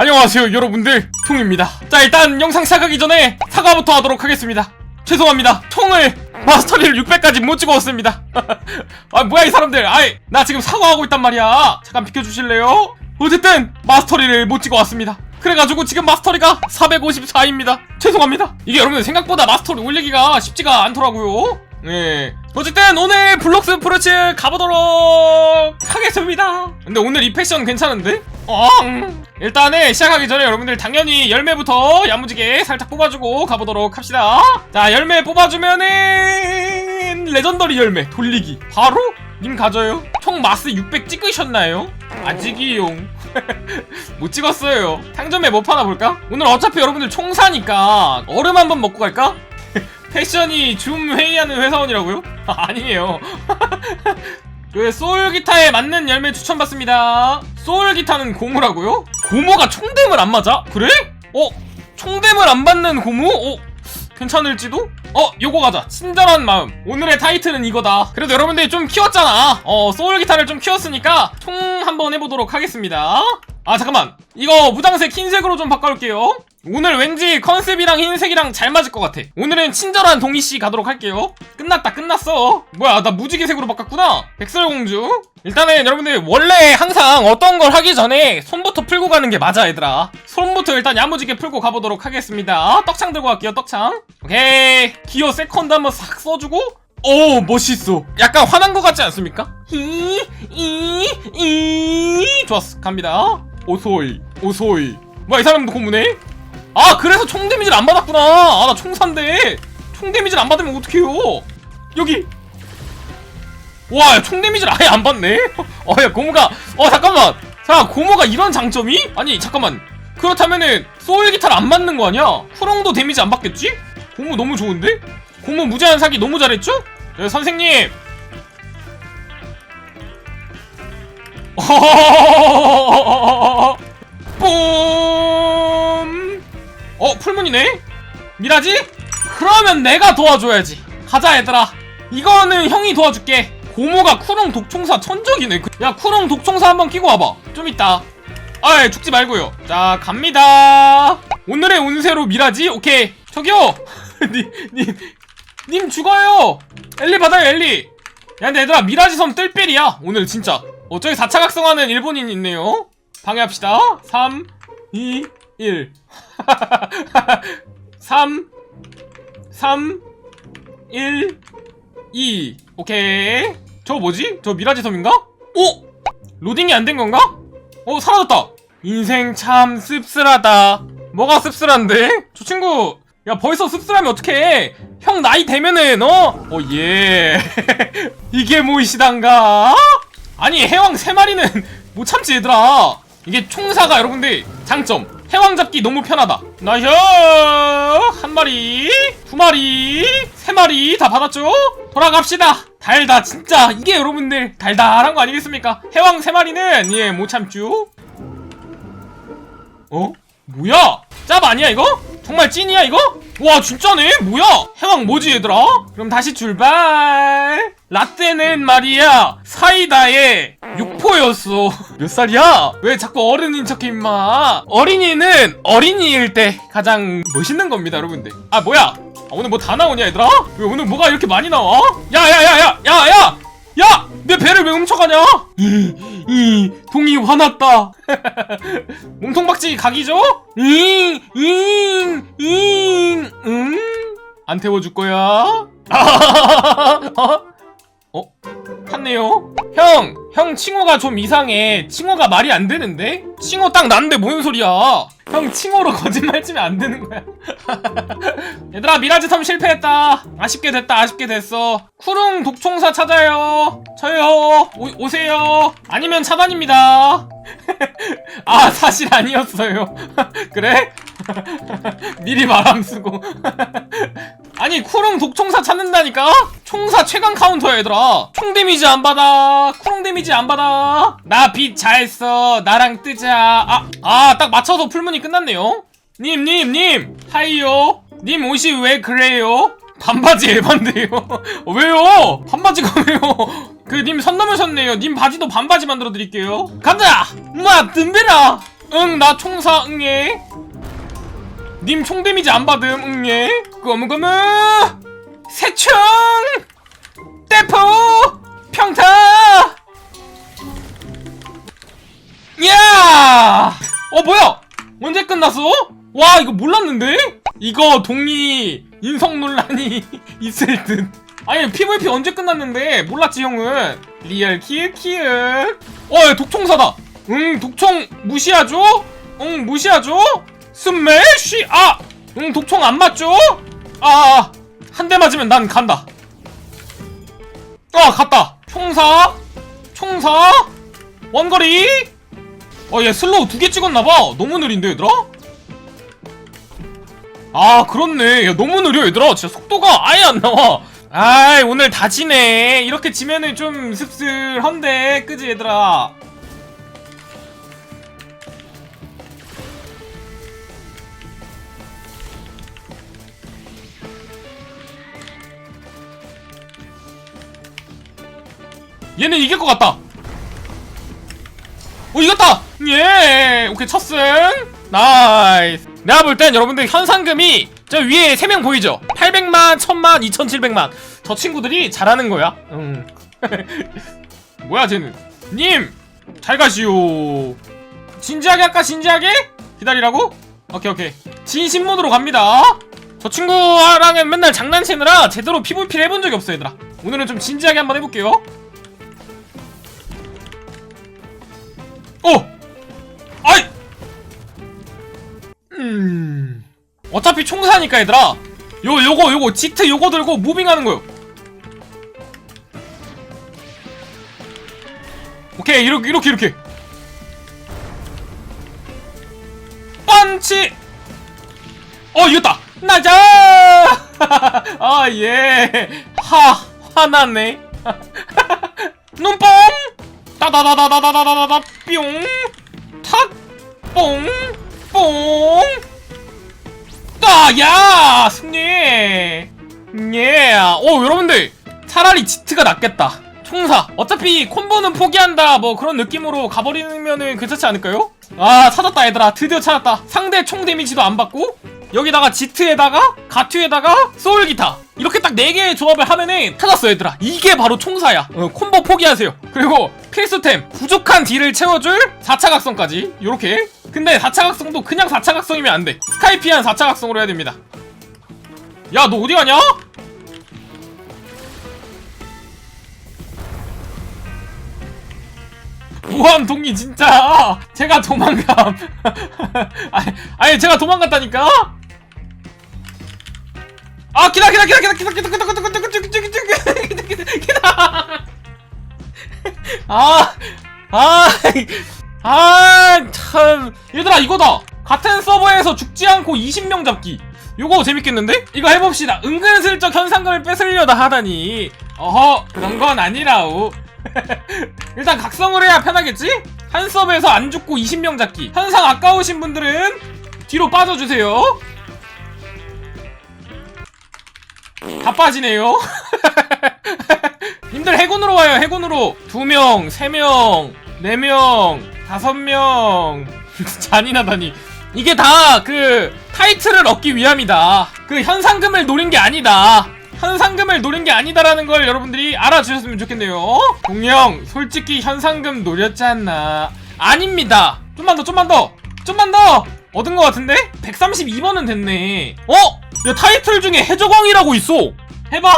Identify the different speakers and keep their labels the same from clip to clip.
Speaker 1: 안녕하세요 여러분들. 통입니다. 자 일단 영상 시작하기 전에 사과부터 하도록 하겠습니다. 죄송합니다. 총을 마스터리를 600까지 못 찍어왔습니다. 아 뭐야 이 사람들. 아이 나 지금 사과하고 있단 말이야. 잠깐 비켜주실래요? 어쨌든 마스터리를 못 찍어왔습니다. 그래가지고 지금 마스터리가 454입니다. 죄송합니다. 이게 여러분들 생각보다 마스터리 올리기가 쉽지가 않더라고요. 네 어쨌든 오늘 블록스 프로츠 가보도록 하겠습니다. 근데 오늘 이 패션 괜찮은데? 어 일단은 시작하기 전에 여러분들 당연히 열매부터 야무지게 살짝 뽑아주고 가보도록 합시다 자 열매 뽑아주면은 레전더리 열매 돌리기 바로 님 가져요 총 마스 600 찍으셨나요? 아직이용 못 찍었어요 상점에 뭐 파나 볼까? 오늘 어차피 여러분들 총사니까 얼음 한번 먹고 갈까? 패션이 줌 회의하는 회사원이라고요? 아니에요 그 소울 기타에 맞는 열매 추천받습니다. 소울 기타는 고무라고요? 고무가 총댐을 안 맞아? 그래? 어? 총댐을 안 받는 고무? 어? 괜찮을지도? 어, 요거 가자. 친절한 마음. 오늘의 타이틀은 이거다. 그래도 여러분들이 좀 키웠잖아. 어, 소울 기타를 좀 키웠으니까 총 한번 해보도록 하겠습니다. 아, 잠깐만. 이거 무당색 흰색으로 좀 바꿔올게요. 오늘 왠지 컨셉이랑 흰색이랑 잘 맞을 것 같아. 오늘은 친절한 동희씨 가도록 할게요. 끝났다, 끝났어. 뭐야, 나 무지개색으로 바꿨구나. 백설공주. 일단은 여러분들 원래 항상 어떤 걸 하기 전에 손부터 풀고 가는 게 맞아, 얘들아. 손부터 일단 야무지게 풀고 가보도록 하겠습니다. 떡창 들고 갈게요, 떡창. 오케이. 기어 세컨드 한번 싹 써주고. 오 멋있어 약간 화난 것 같지 않습니까? 이, 이, 이 좋았어 갑니다 오소이 오소이 뭐야 이 사람도 고무네? 아 그래서 총 데미지를 안 받았구나 아 나 총사인데 총 데미지를 안 받으면 어떡해요 여기 와총 데미지를 아예 안 받네 어야 고무가 어 잠깐만 자 고무가 이런 장점이? 아니 잠깐만 그렇다면은 소울 기타를 안 맞는 거 아니야? 쿠롱도 데미지 안 받겠지? 고무 너무 좋은데? 고무 무제한 사기 너무 잘했죠? 네, 선생님 뿜! 어, 풀문이네? 미라지? 그러면 내가 도와줘야지. 가자, 얘들아. 이거는 형이 도와줄게. 고모가 쿠롱 독총사 천적이네. 그- 야, 쿠롱 독총사 한번 끼고 와봐. 좀 있다. 아이, 죽지 말고요. 자, 갑니다. 오늘의 운세로 미라지? 오케이. 저기요! 니, 니, 님 죽어요! 엘리 받아요, 엘리! 야, 근데 얘들아, 미라지 섬 뜰뺄이야. 오늘 진짜. 어, 저기 4차 각성하는 일본인 있네요. 방해합시다. 3, 2, 1. 3, 3, 1, 2. 오케이. 저 뭐지? 저 미라지 섬인가? 오! 로딩이 안 된 건가? 어, 사라졌다. 인생 참 씁쓸하다. 뭐가 씁쓸한데? 저 친구, 야, 벌써 씁쓸하면 어떡해? 형 나이 되면은, 어? 어, 예. 이게 무엇이단가? 아니, 해왕 세 마리는 못 참지, 얘들아. 이게 총사가 여러분들, 장점. 해왕 잡기 너무 편하다. 나이스! 한 마리, 두 마리, 세 마리 다 받았죠? 돌아갑시다. 달다, 진짜. 이게 여러분들 달달한 거 아니겠습니까? 해왕 세 마리는, 예, 못 참죠? 어? 뭐야? 짭 아니야 이거? 정말 찐이야 이거? 와 진짜네? 뭐야? 해왕 뭐지 얘들아? 그럼 다시 출발 라떼는 말이야 사이다의 육포였어 몇 살이야? 왜 자꾸 어른인 척해 임마 어린이는 어린이일 때 가장 멋있는 겁니다 여러분들 아 뭐야 아, 오늘 뭐 다 나오냐 얘들아? 왜 오늘 뭐가 이렇게 많이 나와? 야야야야 야야 야! 내 배를 왜 훔쳐가냐? 이, 이, 동이 화났다. 몸통 박치기 각이죠? 잉, 잉, 잉, 응? 안 태워줄 거야? 어? 탔네요? 형! 형 칭호가 좀 이상해. 칭호가 말이 안 되는데? 칭호 딱 났는데 뭔 소리야? 형 칭호로 거짓말 치면 안 되는 거야. 얘들아 미라지 섬 실패했다. 아쉽게 됐다. 아쉽게 됐어. 쿠릉 독총사 찾아요. 저요. 오, 오세요. 아니면 차단입니다. 아 사실 아니었어요. 그래? 미리 말함 쓰고. 아니 쿠롱 독총사 찾는다니까? 총사 최강 카운터야 얘들아. 총 데미지 안 받아. 쿠롱 데미지 안 받아. 나 빛잘 써. 나랑 뜨자. 아아 딱 맞춰서 풀문이 끝났네요. 님 님 님. 하이요. 님 옷이 왜 그래요? 반바지 에반데요. 어, 왜요? 반바지가 왜요? 그 님 선 넘으셨네요. 님 바지도 반바지 만들어 드릴게요. 간다! 마 덤벼라! 응 나 총사 응예 님 총 데미지 안 받음. 응예 고무고무 새총 대포 평타 야! 어 뭐야? 언제 끝났어? 와 이거 몰랐는데? 이거 동의 인성 논란이 있을 듯. 아니 PVP 언제 끝났는데 몰랐지 형은. 리얼 키읔키읔. 어 야, 독총사다. 응 독총 무시하죠? 응 무시하죠? 스매시 아! 응 독총 안 맞죠? 아! 한 대 맞으면 난 간다. 아 갔다. 총사 총사 원거리 어, 얘 슬로우 두 개 찍었나봐. 너무 느린데, 얘들아? 아, 그렇네. 야, 너무 느려, 얘들아. 진짜 속도가 아예 안 나와. 아이, 오늘 다 지네. 이렇게 지면은 좀 씁쓸한데, 그지, 얘들아? 얘는 이길 것 같다. 오 이겼다! 예! 오케이 첫승! 나이스 내가 볼 땐 여러분들 현상금이 저 위에 3명 보이죠? 800만, 1000만, 2700만 저 친구들이 잘하는 거야 음. 뭐야 쟤는 님! 잘 가시오 진지하게 할까 진지하게? 기다리라고? 오케이 오케이 진심 모드로 갑니다 저 친구랑은 맨날 장난치느라 제대로 PVP를 해본 적이 없어 얘들아 오늘은 좀 진지하게 한번 해볼게요 어! 아이! 음. 어차피 총사니까 얘들아. 요, 요거, 요거, 지트 요거 들고 무빙하는 거요. 오케이, 이렇게, 이렇게, 이렇게. 펀치! 어, 이겼다! 나자! 아, 예. 하, 화났네. 눈뽕! 따다다다다다다다다 뿅! 탁! 뽕! 뽕! 따 야! 승리! 예! 오, 여러분들! 차라리 지트가 낫겠다. 총사. 어차피 콤보는 포기한다. 뭐 그런 느낌으로 가버리면은 괜찮지 않을까요? 아, 찾았다, 얘들아. 드디어 찾았다. 상대 총 데미지도 안 받고, 여기다가 지트에다가, 가투에다가, 소울기타. 이렇게 딱 4개의 조합을 하면은 찾았어, 얘들아. 이게 바로 총사야. 어, 콤보 포기하세요. 그리고 필수템. 부족한 딜을 채워줄 4차 각성까지. 요렇게. 근데 4차 각성도 그냥 4차 각성이면 안 돼. 스카이피한 4차 각성으로 해야 됩니다. 야, 너 어디 가냐? 무한 동기 진짜 제가 도망감 아니, 아니 제가 도망갔다니까 아 기다 기다 기다 기다 기다 기다 기다 기다 기다 기다 기다 기다 기다 기다 기다 아 아 아 참. 얘들아 이거다. 같은 서버에서 죽지 않고 20명 잡기. 요거 재밌겠는데? 이거 해봅시다. 은근슬쩍 현상금을 뺏으려다 하다니. 어허 그런 건 아니라우 일단 각성을 해야 편하겠지? 한 서버에서 안 죽고 20명 잡기. 현상 아까우신 분들은 뒤로 빠져주세요. 다 빠지네요 님들 해군으로 와요 해군으로 2명 3명 4명 5명 잔인하다니 이게 다 그 타이틀을 얻기 위함이다 그 현상금을 노린 게 아니다 현상금을 노린 게 아니다라는 걸 여러분들이 알아주셨으면 좋겠네요. 동영, 솔직히 현상금 노렸잖아. 아닙니다. 좀만 더, 좀만 더, 좀만 더. 얻은 것 같은데? 132번은 됐네. 어? 야 타이틀 중에 해적왕이라고 있어. 해봐.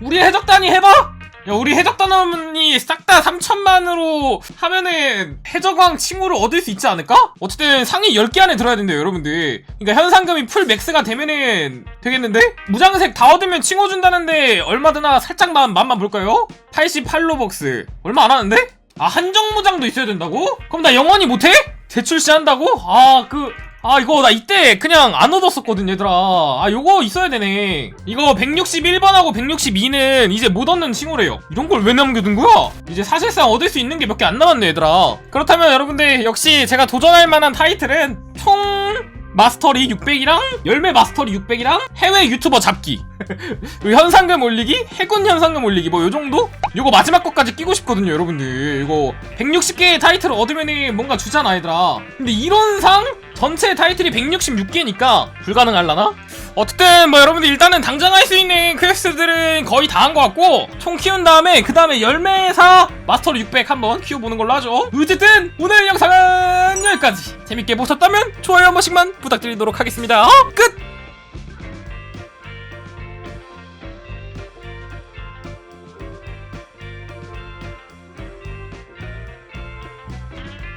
Speaker 1: 우리 해적단이 해봐. 야 우리 해적단원이 싹 다 3천만으로 하면은 해적왕 칭호를 얻을 수 있지 않을까? 어쨌든 상위 10개 안에 들어야 된대요 여러분들 그러니까 현상금이 풀 맥스가 되면은 되겠는데? 무장색 다 얻으면 칭호 준다는데 얼마 드나 살짝만 맛만 볼까요? 88로벅스 얼마 안 하는데? 아 한정 무장도 있어야 된다고? 그럼 나 영원히 못해? 재출시 한다고? 아 그... 아 이거 나 이때 그냥 안 얻었었거든 얘들아. 아 요거 있어야 되네. 이거 161번하고 162는 이제 못 얻는 칭호래요. 이런 걸 왜 남겨둔 거야? 이제 사실상 얻을 수 있는 게 몇 개 안 남았네 얘들아. 그렇다면 여러분들 역시 제가 도전할 만한 타이틀은 총 마스터리 600이랑 열매 마스터리 600이랑 해외 유튜버 잡기. 현상금 올리기 해군 현상금 올리기 뭐 요정도? 요거 마지막 것까지 끼고 싶거든요 여러분들. 이거 160개의 타이틀을 얻으면은 뭔가 주잖아 얘들아. 근데 이런 상 전체 타이틀이 166개니까 불가능할라나? 어쨌든 뭐 여러분들 일단은 당장 할 수 있는 퀘스트들은 거의 다 한 것 같고 총 키운 다음에 그 다음에 열매사 마스터리 600 한번 키워보는 걸로 하죠 어쨌든 오늘 영상은 여기까지 재밌게 보셨다면 좋아요 한 번씩만 부탁드리도록 하겠습니다 어? 끝!